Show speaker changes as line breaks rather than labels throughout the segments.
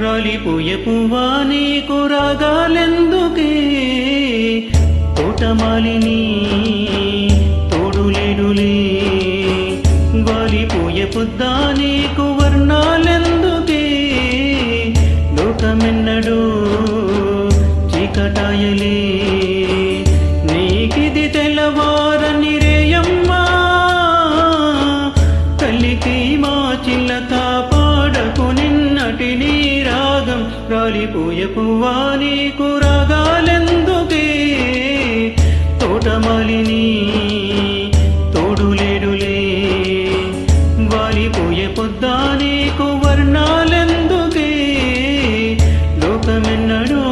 రాలిపోయే పువ్వా నీకు రాగాలెందుకే? తోటమాలిని తోడులేడులే. వాలిపోయే పొద్దా నీకు వర్ణాలెందుకే? లోకమెన్నడూ చీకటాయలే. నీకిది తెల్లవారని రేయమ్మా తల్లికి మా చిల్లక రాలిపోయే పువ్వా నీకు రాగాలెందుకే? తోటమాలిని తోడులేడులే. వాలిపోయే పొద్దా నీకు వర్ణాలెందుకే? లోకమెన్నడూ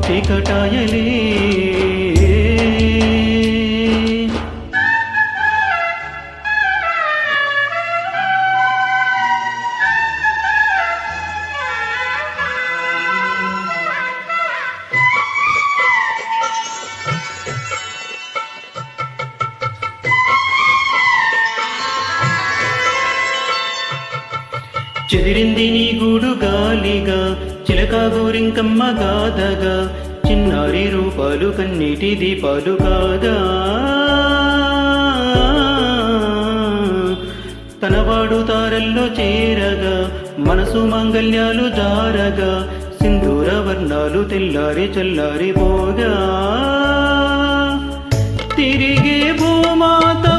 చీకటాయలే. చెదిరింది నీ గూడు గాలిగా చిలక గోరింకమ్మ గాథగా చిన్నారి రూపాలు కన్నీటి దీపాలు కాదా? తనవాడు తారల్లో చేరగా మనసు మాంగల్యాలు జారగా సింధూర వర్ణాలు తెల్లారి చల్లారి పోగా. తిరిగే భూమాత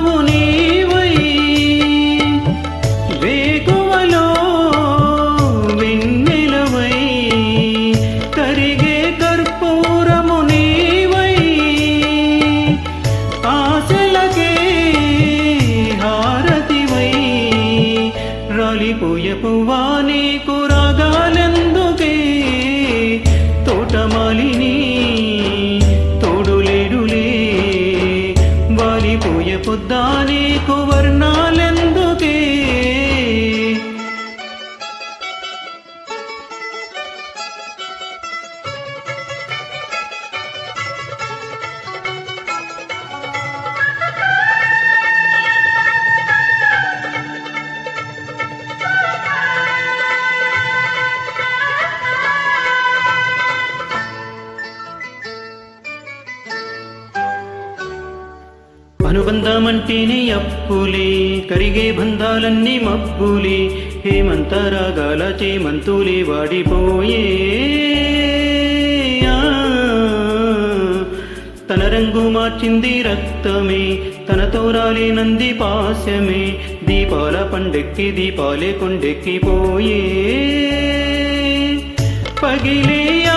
రాలిపోయే పువ్వా నీకు? అనుబంధమంటేనే అప్పులే కరిగే బంధాలన్నీ మబ్బులే. హేమంత రాగాల చేమంతులే వాడిపోయే. ఆ, తన రంగు మార్చింది రక్తమే తనతో రాలేనంది పాశమే. దీపాల పండెక్కి దీపాలే కొండెక్కిపోయే. పగిలే